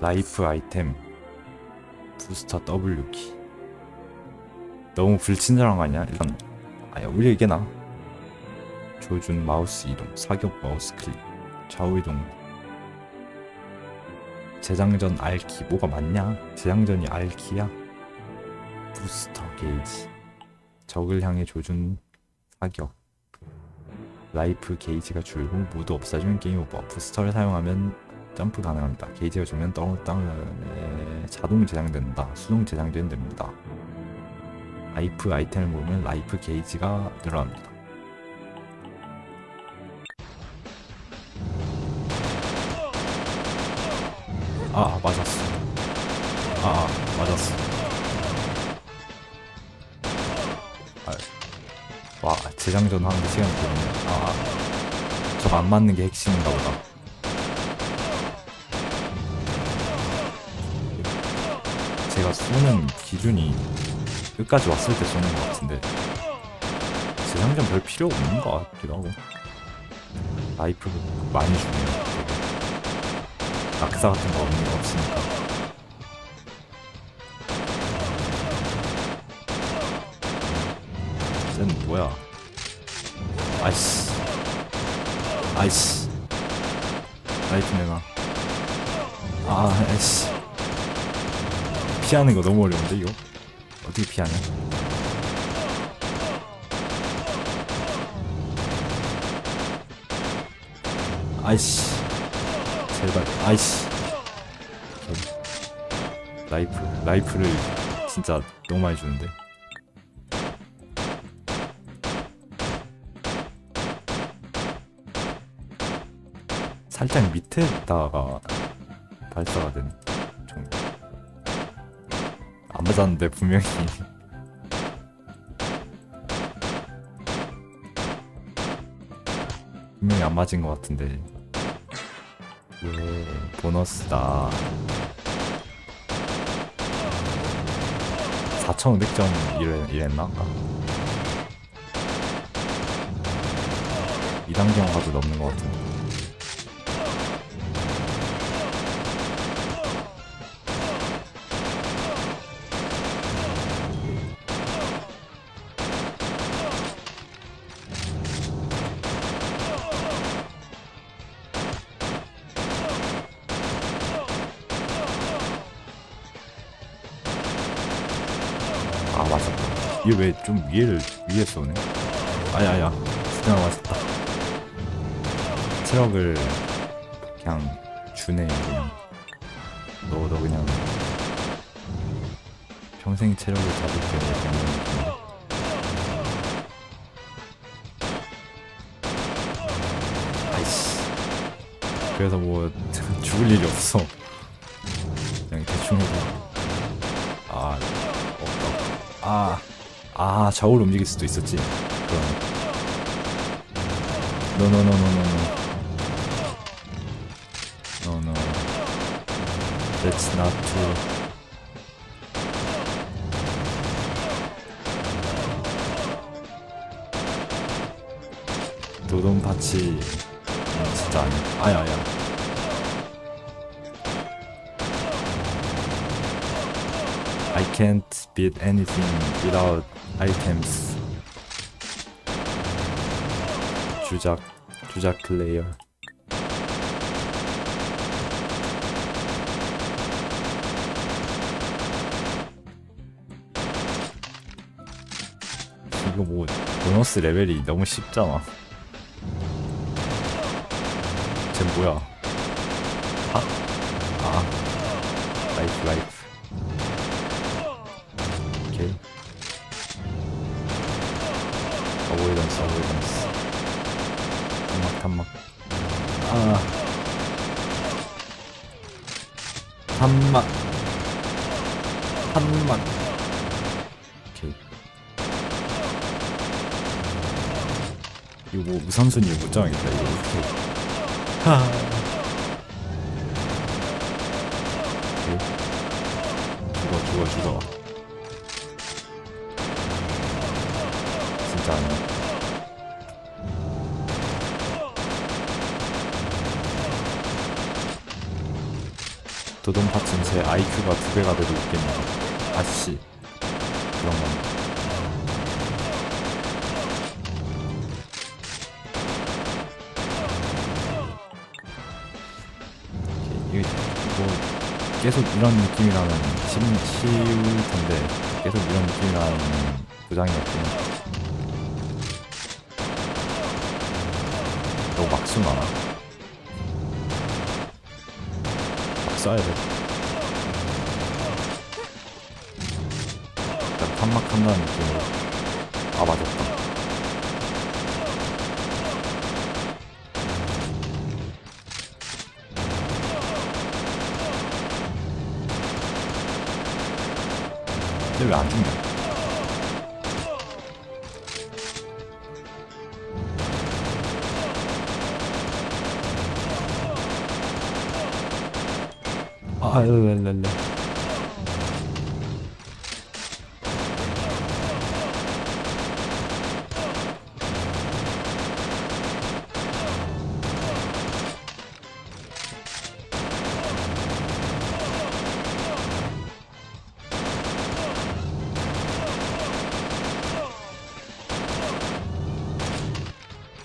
라이프 아이템 부스터 W키 너무 불친절한 거 아니야? 일단 아야 오히려 이게 나 조준 마우스 이동 사격 마우스 클릭 좌우 이동 재장전 R키 뭐가 맞냐? 재장전이 R키야? 부스터 게이지 적을 향해 조준 사격 라이프 게이지가 줄고 모두 없어지면 게임 오버 부스터를 사용하면 점프 가능합니다. 게이지가 줄면 땅, 땅 자동 재장된다. 수동 재장전 됩니다. 라이프 아이템을 모으면 라이프 게이지가 늘어납니다. 아 맞았어. 아, 아 맞았어. 아, 와 재장전 하는데 시간이 걸리네. 아 저거 안 맞는 게 핵심인가 보다 쏘는 기준이 끝까지 왔을 때 쏘는 것 같은데 재장전 별 필요 없는 것 같기도 하고. 라이프 많이 되게 낙사 같은 거 없는 거 없으니까. 쟤는 뭐야? 아이씨. 아이씨. 라이트 내놔. 아 아이씨 피하는 거 너무 어려운데 이거? 어떻게 피하냐? 아이씨. 제발 아이씨. 라이프 라이프를 진짜 너무 많이 주는데. 살짝 밑에다가 발사가 정도 안 맞았는데 분명히. 분명히 안 맞은 것 같은데. 예 보너스다. 4,500점 이래, 이랬나? 아까 2단계 가도 넘는 것 같은데 이게 왜좀 위에를 위에 쏘네? 아야야. 진짜 맞았다. 트럭을 그냥 주네 그냥. 너너 그냥 평생 체력을 잡을 때 그냥. 아이씨. 그래서 뭐 죽을 일이 없어. 그냥 대충 해도. 아 없다. 아, 아, 좌우로 움직일 수도 있었지. 그럼. 노노노노노노. 노노. That's not true. 노동 파치 음, 진짜 아니. 아야야. I can't beat anything without items. 주작, 주작 플레이어. 이거 뭐 보너스 레벨이 너무 쉽잖아. 쟤 뭐야? 아? 아. 라이프 라이프. 오케이. 어보이던스, 어보이던스. 탄막, 탄막. 아. 탄막. 탄막. 오케이. 이거 뭐 우선순위 못 정하겠다, 이거 어떻게. 하. 오케이. 죽어, 죽어, 죽어. 도돈파 증세 IQ가 두 배가 돼도 웃겠네. 아씨. 그런 건. 이게 뭐 계속 이런 느낌이라면 쉬, 쉬울 텐데 계속 이런 느낌이라면 부장이 해. 너무 막 쏘나? 막 쏴야 돼. 약간 탄막한다는 느낌으로. 아, 맞았다. 근데 왜 안 죽냐? 아, 랄랄랄.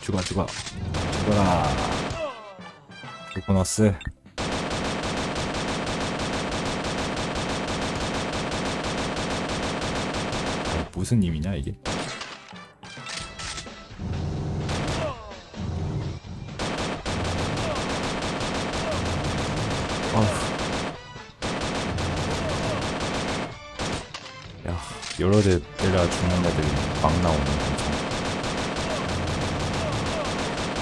죽어 죽어. 죽어라. 보너스 무슨 님이냐 이게? 어휴 야 여러 대 때려 죽는 애들이 막 나오네 엄청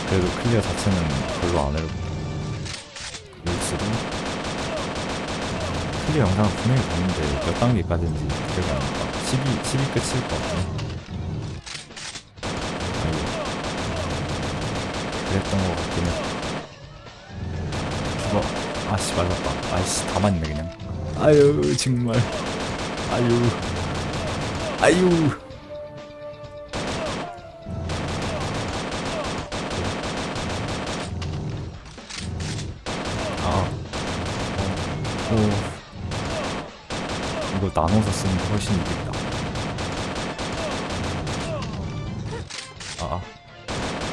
그래도 클리어 자체는 별로 안 어렵고 릴스도 클리어 영상 분명히 봤는데 몇 단계까지인지 기억이 안 나. 12, 12 끝일 것 같네. 아이고. 그랬던 것 같긴 해. 죽어. 아씨, 맞았다. 아이씨, 다 맞네, 그냥. 아유, 정말. 아유. 아유. 나눠서 게 훨씬 이득이다. 아, 아.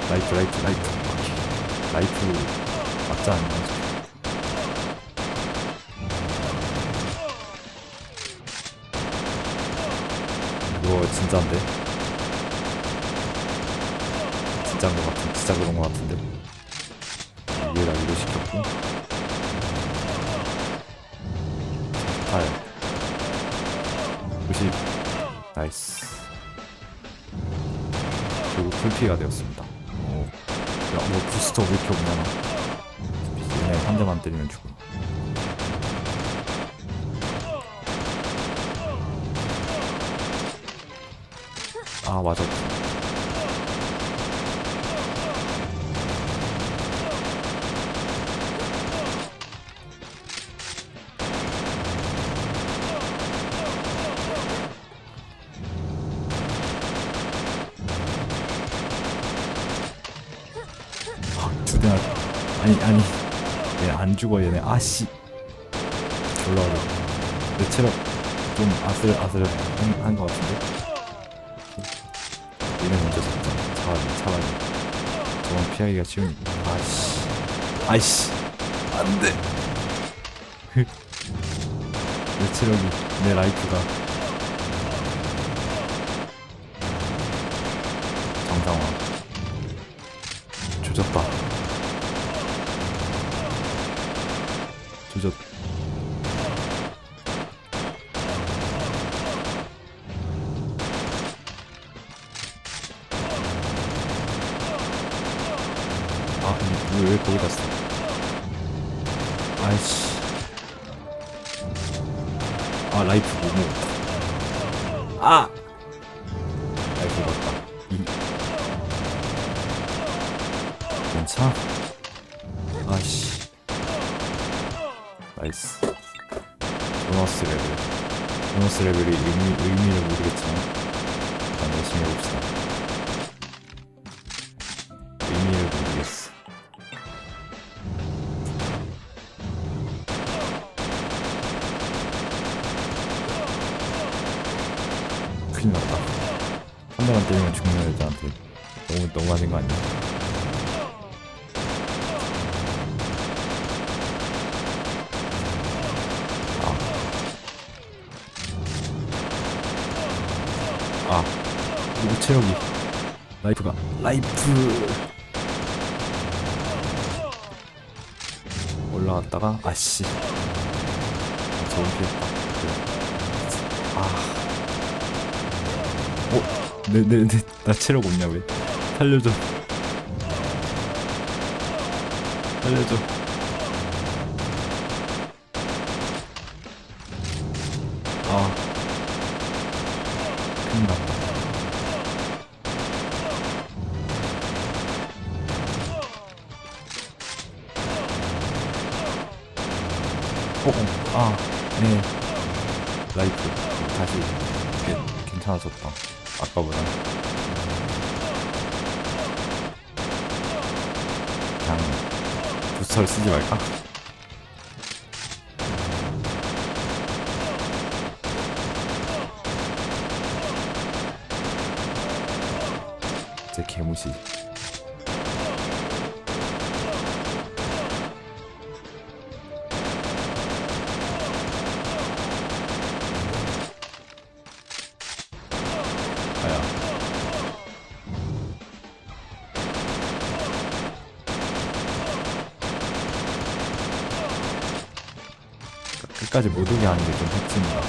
라이트, 라이트, 라이트. 라이트 맞지 않나? 이거 진짜인데? 진짜인 것 같은, 진짜 그런 것 같은데? 위에다 이거 시켰고. 8 90 나이스. 결국 풀피가 되었습니다. 오. 야, 뭐 부스터 왜 이렇게 없냐. 얘네 한 대만 때리면 죽음. 아 맞았 대나 아니 아니. 얘 안 죽어 얘네. 아씨. 졸라 어려. 내 체력 좀 아슬아슬 한 것 같은데? 얘네 먼저 잡자. 차라리 차라리. 저건 피하기가 쉬우니까 아씨. 아이씨. 안돼. 내 체력이 내 라이프가. 정상화 조졌. 아, 이, 왜, 왜 거기다 써? 아이씨. 아, 라이프 못 먹었다. 아! 라이프 먹었다. 이, 괜찮아? 나이스. 보너스 레벨. 보너스 레벨이 의미, 의미를 모르겠지만 일단 열심히 해봅시다. 의미를 모르겠어. 큰일 났다. 한 대만 때리면 죽는 애들한테 너무 너무하는 거 아니야? 오 체력이 라이프가. 라이프. 올라갔다가 아씨. 저기 피했다 아. 어? 내내내 나 체력 없냐 왜? 살려줘. 살려줘. 아. 큰일 났다 네. 라이프 다시 꽤 괜찮아졌다. 아까보다. 그냥 부스터를 쓰지 말까? 제 개무시. 끝까지 못 오게 하는 게 좀 핵심이다.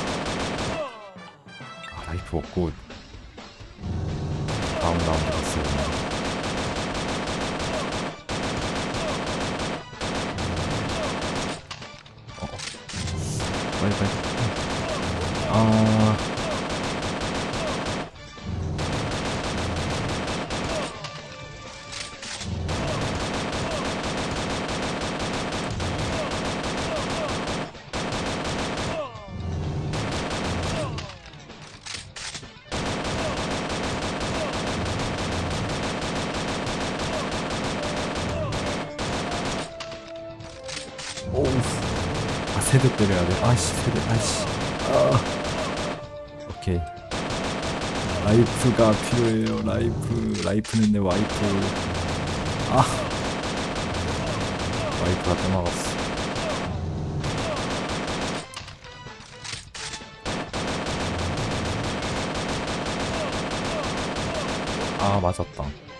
아, 라이프 없고 다음 라운드 갔어요. 어, 빨리 빨리. 아. 세대 때려야 돼. 아씨, 세대, 아씨. 아. 오케이. 라이프가 필요해요. 라이프. 라이프는 내 와이프. 아. 와이프가 떠나갔어. 아, 맞았다.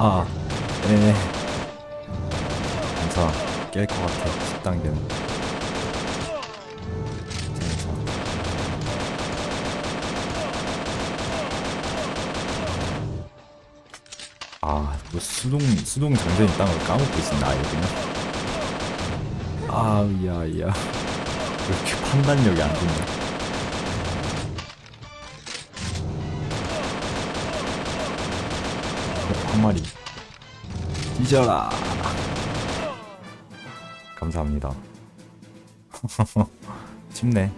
아, 네. 괜찮아. 깰것 같아. 10단계는. 괜찮아. 아, 뭐 수동, 수동 장전이 땅을 까먹고 있었나, 아예 그냥. 아, 야, 야. 왜 이렇게 판단력이 안 좋냐. 한 마리. 뒤져라. 감사합니다. 쉽네.